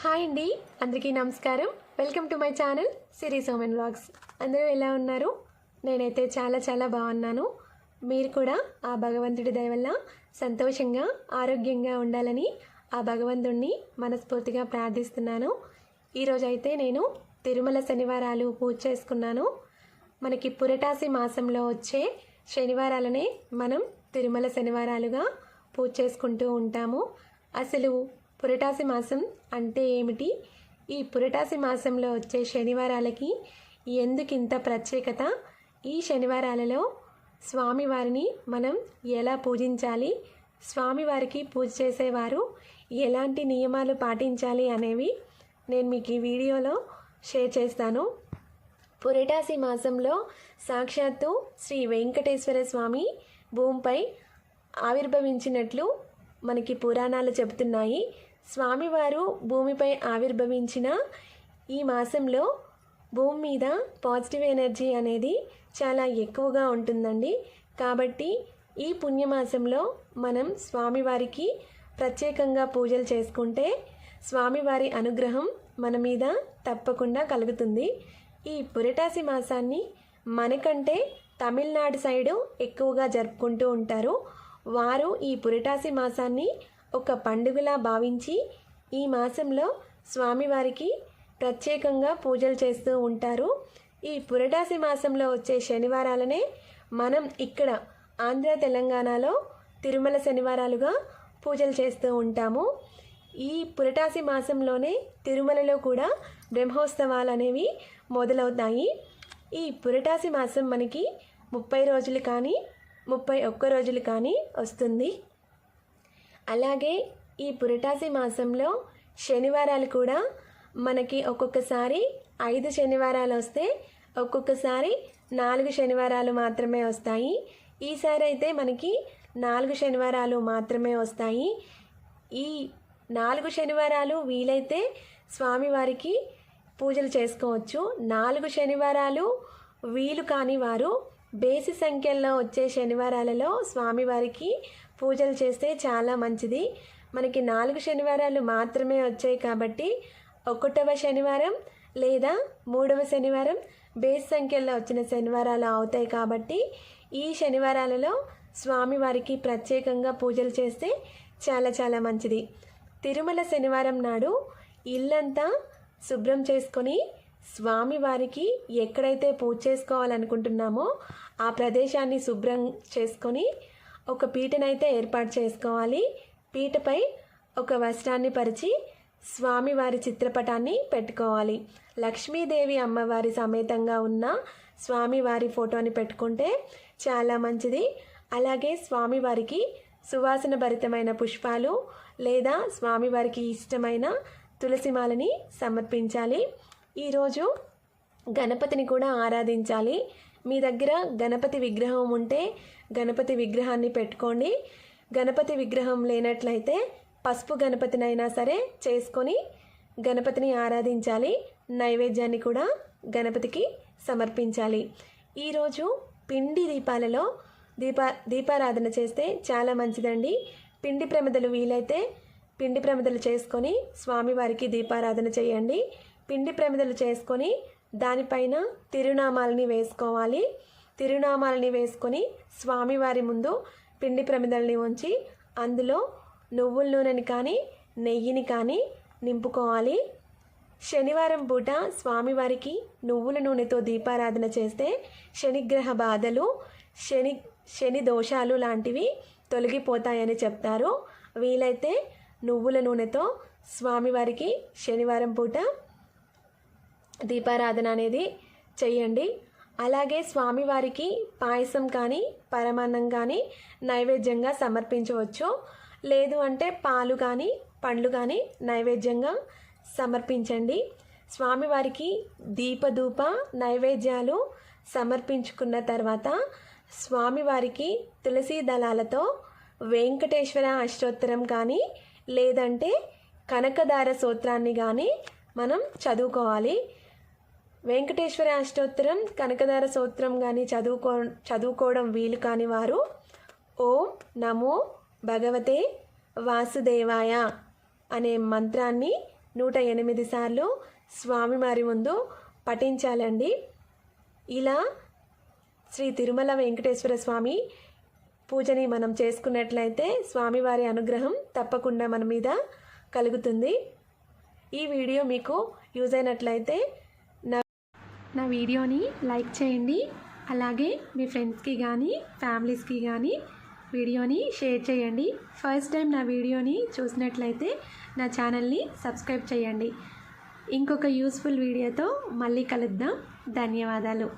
Hi అండి అందరికీ నమస్కారం. Welcome to my channel Siri Somen vlogs అందరూ ఎలా ఉన్నారు? నేనైతే చాలా చాలా బాగున్నాను. మీరు కూడా ఆ భగవంతుడి దయ వల్ల సంతోషంగా ఆరోగ్యంగా ఉండాలని ఆ భగవంతుణ్ణి మనస్ఫూర్తిగా ప్రార్థిస్తున్నాను. ఈరోజైతే నేను తిరుమల శనివారాలు పూజ చేసుకున్నాను. మనకి పురటాసి మాసంలో వచ్చే శనివారాలనే మనం తిరుమల శనివారాలుగా పూజ చేసుకుంటూ ఉంటాము. అసలు పురటాసి మాసం అంటే ఏమిటి? ఈ పురటాసి మాసంలో వచ్చే శనివారాలకి ఎందుకు ఇంత ప్రత్యేకత? ఈ శనివారాలలో స్వామివారిని మనం ఎలా పూజించాలి? స్వామివారికి పూజ చేసేవారు ఎలాంటి నియమాలు పాటించాలి అనేవి నేను మీకు ఈ వీడియోలో షేర్ చేస్తాను. పురటాసి మాసంలో సాక్షాత్తు శ్రీ వెంకటేశ్వర స్వామి భూమిపై ఆవిర్భవించినట్లు మనకి పురాణాలు చెబుతున్నాయి. స్వామివారు భూమిపై ఆవిర్భవించిన ఈ మాసంలో భూమి మీద పాజిటివ్ ఎనర్జీ అనేది చాలా ఎక్కువగా ఉంటుందండి. కాబట్టి ఈ పుణ్యమాసంలో మనం స్వామివారికి ప్రత్యేకంగా పూజలు చేసుకుంటే స్వామివారి అనుగ్రహం మన మీద తప్పకుండా కలుగుతుంది. ఈ పురటాసి మాసాన్ని మనకంటే తమిళనాడు సైడు ఎక్కువగా జరుపుకుంటూ ఉంటారు. వారు ఈ పురటాసి మాసాన్ని ఒక పండుగలా భావించి ఈ మాసంలో స్వామివారికి ప్రత్యేకంగా పూజలు చేస్తూ ఉంటారు. ఈ పురటాసి మాసంలో వచ్చే శనివారాలనే మనం ఇక్కడ ఆంధ్ర తెలంగాణలో తిరుమల శనివారాలుగా పూజలు చేస్తూ ఉంటాము. ఈ పురటాసి మాసంలోనే తిరుమలలో కూడా బ్రహ్మోత్సవాలు అనేవి మొదలవుతాయి. ఈ పురటాసి మాసం మనకి ముప్పై రోజులు కానీ ముప్పై ఒక్క రోజులు కానీ వస్తుంది. అలాగే ఈ పురటాసి మాసంలో శనివారాలు కూడా మనకి ఒక్కొక్కసారి ఐదు శనివారాలు వస్తే ఒక్కొక్కసారి నాలుగు శనివారాలు మాత్రమే వస్తాయి. ఈసారి అయితే మనకి నాలుగు శనివారాలు మాత్రమే వస్తాయి. ఈ నాలుగు శనివారాలు వీలైతే స్వామివారికి పూజలు చేసుకోవచ్చు. నాలుగు శనివారాలు వీలు కాని వారు బేసి సంఖ్యల్లో వచ్చే శనివారాలలో స్వామివారికి పూజలు చేస్తే చాలా మంచిది. మనకి నాలుగు శనివారాలు మాత్రమే వచ్చాయి కాబట్టి ఒకటవ శనివారం లేదా మూడవ శనివారం బేస్ సంఖ్యలో వచ్చిన శనివారాలు అవుతాయి కాబట్టి ఈ శనివారాలలో స్వామివారికి ప్రత్యేకంగా పూజలు చేస్తే చాలా చాలా మంచిది. తిరుమల శనివారం నాడు ఇల్లంతా శుభ్రం చేసుకొని స్వామివారికి ఎక్కడైతే పూజ చేసుకోవాలనుకుంటున్నామో ఆ ప్రదేశాన్ని శుభ్రం చేసుకొని ఒక పీటనైతే ఏర్పాటు చేసుకోవాలి. పీటపై ఒక వస్త్రాన్ని పరిచి స్వామివారి చిత్రపటాన్ని పెట్టుకోవాలి. లక్ష్మీదేవి అమ్మవారి సమేతంగా ఉన్న స్వామివారి ఫోటోని పెట్టుకుంటే చాలా మంచిది. అలాగే స్వామివారికి సువాసన భరితమైన పుష్పాలు లేదా స్వామివారికి ఇష్టమైన తులసిమాలని సమర్పించాలి. ఈరోజు గణపతిని కూడా ఆరాధించాలి. మీ దగ్గర గణపతి విగ్రహం ఉంటే గణపతి విగ్రహాన్ని పెట్టుకోండి. గణపతి విగ్రహం లేనట్లయితే పసుపు గణపతినైనా సరే చేసుకొని గణపతిని ఆరాధించాలి. నైవేద్యాన్ని కూడా గణపతికి సమర్పించాలి. ఈరోజు పిండి దీపాలలో దీపా దీపారాధన చేస్తే చాలా మంచిదండి. పిండి ప్రమిదలు వీలైతే పిండి ప్రమిదలు చేసుకొని స్వామివారికి దీపారాధన చేయండి. పిండి ప్రమిదలు చేసుకొని దానిపైన తిరునామాలని వేసుకోవాలి. తిరునామాలని వేసుకొని స్వామివారి ముందు పిండి ప్రమిదల్ని ఉంచి అందులో నువ్వుల నూనెని కానీ నెయ్యిని కానీ నింపుకోవాలి. శనివారం పూట స్వామివారికి నువ్వుల నూనెతో దీపారాధన చేస్తే శనిగ్రహ బాధలు శని శని దోషాలు లాంటివి తొలగిపోతాయని చెప్తారు. వీలైతే నువ్వుల నూనెతో స్వామివారికి శనివారం పూట దీపారాధన అనేది చెయ్యండి అలాగే స్వామివారికి పాయసం కానీ పరమాన్నం కానీ నైవేద్యంగా సమర్పించవచ్చు. లేదు అంటే పాలు కానీ పండ్లు కానీ నైవేద్యంగా సమర్పించండి. స్వామివారికి దీపధూప నైవేద్యాలు సమర్పించుకున్న తర్వాత స్వామివారికి తులసీ దళాలతో వెంకటేశ్వర అష్టోత్తరం కానీ లేదంటే కనకదార సూత్రాన్ని కానీ మనం చదువుకోవాలి. వెంకటేశ్వర అష్టోత్తరం కనకదార సూత్రం కానీ చదువుకో చదువుకోవడం వీలు కాని వారు ఓం నమో భగవతే వాసుదేవాయ అనే మంత్రాన్ని నూట ఎనిమిది సార్లు స్వామివారి ముందు పఠించాలండి. ఇలా శ్రీ తిరుమల వెంకటేశ్వర స్వామి పూజని మనం చేసుకున్నట్లయితే స్వామివారి అనుగ్రహం తప్పకుండా మన మీద కలుగుతుంది. ఈ వీడియో మీకు యూజ్ అయినట్లయితే నా వీడియోని లైక్ చేయండి. అలాగే మీ ఫ్రెండ్స్కి కానీ ఫ్యామిలీస్కి కానీ వీడియోని షేర్ చేయండి. ఫస్ట్ టైం నా వీడియోని చూసినట్లయితే నా ఛానల్ని సబ్స్క్రైబ్ చేయండి. ఇంకొక యూస్ఫుల్ వీడియోతో మళ్ళీ కలుద్దాం. ధన్యవాదాలు.